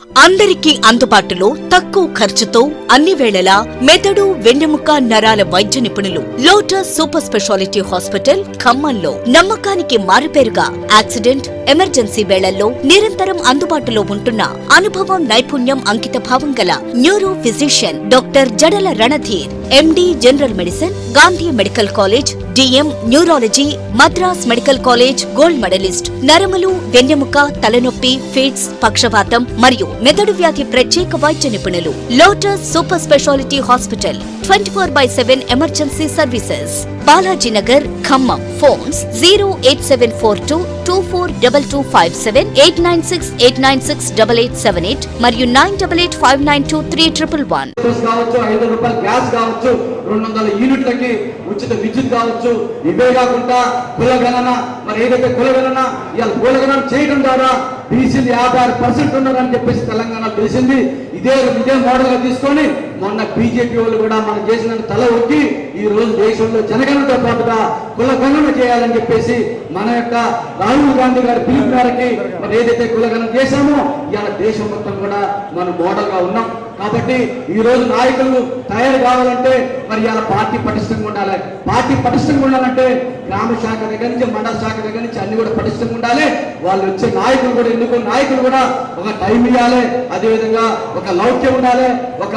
అందరికీ అందుబాటులో తక్కువ ఖర్చుతో అన్ని వేళలా మెదడు వెన్నెముక నరాల వైద్య నిపుణులు లోటస్ సూపర్ స్పెషాలిటీ హాస్పిటల్ ఖమ్మంలో నమ్మకానికి మారుపేరుగా యాక్సిడెంట్ ఎమర్జెన్సీ వేళల్లో నిరంతరం అందుబాటులో ఉంటున్న అనుభవం నైపుణ్యం అంకిత భావం గల neuro physician doctor Jadala Randhir MD general medicine Gandhi medical college DM neurology Madras medical college gold medalist నరములు వెన్నెముక తలనొప్పి ఫిట్స్ పక్షవాతం మరియు మెదడు వ్యాధి ప్రత్యేక వైద్య నిపుణులు Lotus super speciality hospital twenty four by seven emergency services Balajinagar Khammam. Phones zero eight seven four two two four double two five seven eight nine six eight nine six double eight seven eight మరియు nine double eight five nine two three triple one. కావచ్చు ఐదు రూపాయల gas కావచ్చు రెండు వందల యూనిట్లకి ఉచిత విద్యుత్ కావచ్చు. ఇవే కాకుండా కులగణన మరి ఏదైతే కులగణన ఇవాళ కులగణన చేయడం ద్వారా బీసీలు యాభై ఆరు పర్సెంట్ ఉన్నారని చెప్పేసి తెలంగాణ తెలిసింది. ఇదే ఇదే మోడల్ తీసుకొని మొన్న బీజేపీ వాళ్ళు కూడా మనం చేసిన తల ఒగ్గి ఈ రోజు దేశంలో జనగణతో పాటుగా కులగణన చేయాలని చెప్పేసి మన యొక్క రాహుల్ గాంధీ గారి పిలుపు మేరకి మరి ఏదైతే కులగణన చేశామో ఇవాళ దేశం మొత్తం కూడా మనం మోడల్గా ఉన్నాం. కాబట్టి ఈ రోజు నాయకులు తయారు కావాలంటే మరి ఇలా పార్టీ పటిష్టంగా ఉండాలి. పార్టీ పటిష్టంగా ఉండాలంటే గ్రామ శాఖ దగ్గర నుంచి మండల శాఖ దగ్గర నుంచి అన్ని కూడా పటిష్టంగా ఉండాలి. వాళ్ళు వచ్చే నాయకులు కూడా ఎన్నుకున్న నాయకులు కూడా ఒక టైం ఇవ్వాలి. అదేవిధంగా ఒక లౌక్యం ఉండాలి ఒక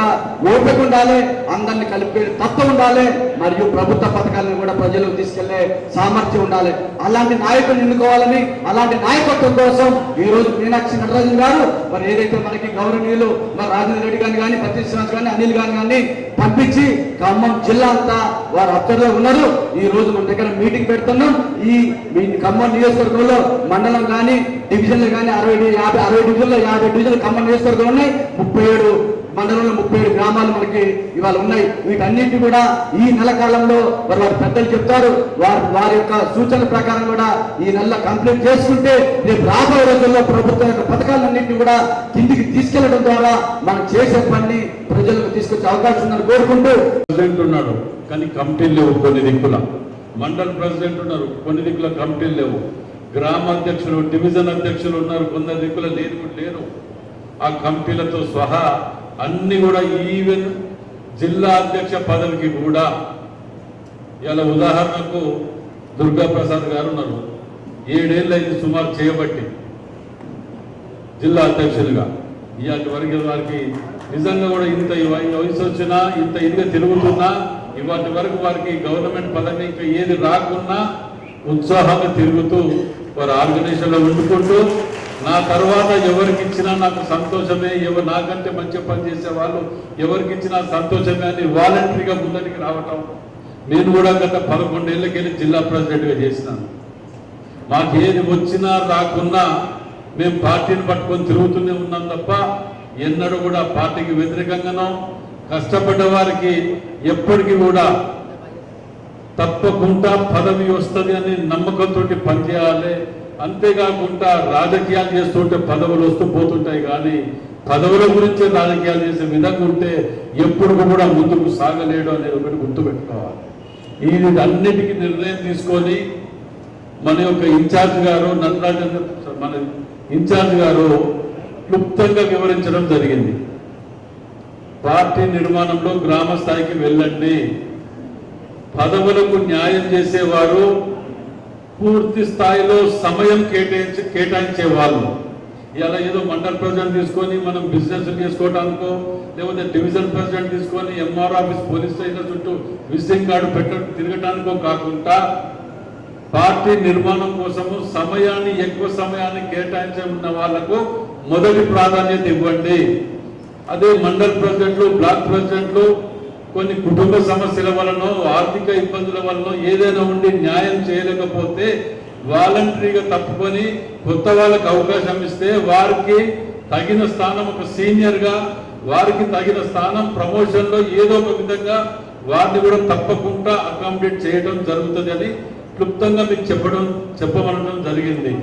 ఓపిక ఉండాలి అందరిని కలిపే తత్వం ఉండాలి మరియు ప్రభుత్వ పథకాలను కూడా ప్రజలకు తీసుకెళ్ళే సామర్థ్యం ఉండాలి. అలాంటి నాయకులు ఎన్నుకోవాలని అలాంటి నాయకత్వం కోసం ఈ రోజు మీనాక్షి నటరాజన్ గారు మరి ఏదైతే మనకి గౌరవనీయులు మరి రాజేంద్ర రెడ్డి గారిని కానీ పత్రి శ్రీనివాస్ గారిని అనిల్ గారిని కానీ పంపించి ఖమ్మం జిల్లా అంతా వారు అక్కడే ఉన్నారు. ఈ రోజు మన దగ్గర మీటింగ్ పెడుతున్నాం. ఈ ఖమ్మం నియోజకవర్గంలో మండలం కానీ డివిజన్లు కానీ అరవై యాభై అరవై డివిజన్లు యాభై డివిజన్లు ఖమ్మం నియోజకవర్గం ఉన్నాయి. ముప్పై ఏడు మండలంలో ముప్పై ఏడు గ్రామాలు మనకి ఇవాళ ఉన్నాయి. వీటన్నింటి కూడా ఈ నెల కాలంలో మరి వారి పెద్దలు చెప్తారు. వారి వారి యొక్క సూచనల ప్రకారం కూడా ఈ నెల కంప్లీట్ చేసుకుంటే రేపు రాబోయే రోజుల్లో ప్రభుత్వం యొక్క పథకాలన్నింటినీ కూడా కిందికి తీసుకెళ్ళడం ద్వారా మనం చేసే పని ప్రజలకు తీసుకొచ్చే అవకాశం ఉందని కోరుకుంటూ ప్రెసిడెంట్ ఉన్నాడు కానీ కమిటీలు లేవు కొన్ని దిక్కుల. మండల ప్రెసిడెంట్ ఉన్నారు కొన్ని దిక్కుల కమిటీలు లేవు. గ్రామ అధ్యక్షులు డివిజన్ అధ్యక్షులు ఉన్నారు కొందరు దిక్కుల లేరు లేరు. ఆ కమిటీలతో సహా అన్ని కూడా ఈవెన్ జిల్లా అధ్యక్ష పదవికి కూడా ఇలా ఉదాహరణకు దుర్గా ప్రసాద్ గారు ఉన్నారు. ఏడేళ్ళు అయింది సుమారు చేయబట్టి. జిల్లా అధ్యక్షులుగా. ఇలాంటి వరకు వారికి నిజంగా కూడా ఇంత వయసు వచ్చినా ఇంత ఇదిగా తిరుగుతున్నా ఇవాటి వరకు వారికి గవర్నమెంట్ పదవి ఇంకా ఏది రాకున్నా ఉత్సాహంగా తిరుగుతూ వారు ఆర్గనైజేషన్లో ఉండుకుంటూ నా తర్వాత ఎవరికి ఇచ్చినా నాకు సంతోషమే ఎవరు నాకంటే మంచి పని చేసే వాళ్ళు ఎవరికి ఇచ్చినా సంతోషమే అని వాలంటరీగా ముందరికి రావటం నేను కూడా గత పదకొండేళ్ళకి వెళ్ళి జిల్లా ప్రెసిడెంట్గా చేసినాను. మాకు ఏది వచ్చినా రాకున్నా మేము పార్టీని పట్టుకొని తిరుగుతూనే ఉన్నాం తప్ప ఎన్నడూ కూడా పార్టీకి వ్యతిరేకంగానో కష్టపడ్డ వారికి ఎప్పటికీ కూడా తప్పకుండా పదవి వస్తుంది అని నమ్మకంతో పనిచేయాలి. అంతేకాకుండా రాజకీయాలు చేస్తుంటే పదవులు వస్తూ పోతుంటాయి కానీ పదవుల గురించి రాజకీయాలు చేసే విధంగా ఉంటే ఎప్పుడు కూడా ముందుకు సాగలేడు అనేది ఒకటి గుర్తుపెట్టుకోవాలి. ఇది అన్నిటికీ నిర్ణయం తీసుకొని మన యొక్క ఇన్ఛార్జ్ గారు నటరాజన్ మన ఇన్ఛార్జ్ గారు క్లుప్తంగా వివరించడం జరిగింది. పార్టీ నిర్మాణంలో గ్రామ స్థాయికి వెళ్ళండి. పదవులకు న్యాయం చేసేవారు పూర్తి స్థాయిలో సమయం కేటాయించి కేటాయించే వాళ్ళు. ఇలా ఏదో మండల్ ప్రెసిడెంట్ తీసుకొని మనం బిజినెస్ చేసుకోవడానికో లేకపోతే డివిజన్ ప్రెసిడెంట్ తీసుకొని ఎంఆర్ ఆఫీస్ పోలీస్ స్టేషన్ చుట్టూ విజిటింగ్ కార్డు పెట్ట తిరగటానికో కాకుండా పార్టీ నిర్మాణం కోసము సమయాన్ని ఎక్కువ సమయాన్ని కేటాయించిన వాళ్ళకు మొదటి ప్రాధాన్యత ఇవ్వండి. అదే మండల్ ప్రెసిడెంట్లు బ్లాక్ ప్రెసిడెంట్లు కొన్ని కుటుంబ సమస్యల వలన ఆర్థిక ఇబ్బందుల వలన ఏదైనా ఉండి న్యాయం చేయలేకపోతే వాలంటరీగా తప్పుకొని కొత్త వాళ్ళకి అవకాశం ఇస్తే వారికి తగిన స్థానం ఒక సీనియర్గా వారికి తగిన స్థానం ప్రమోషన్లో ఏదో ఒక విధంగా వారిని కూడా తప్పకుండా అకామిడేట్ చేయడం జరుగుతుంది అని క్లుప్తంగా మీకు చెప్పడం చెప్పమనడం జరిగింది.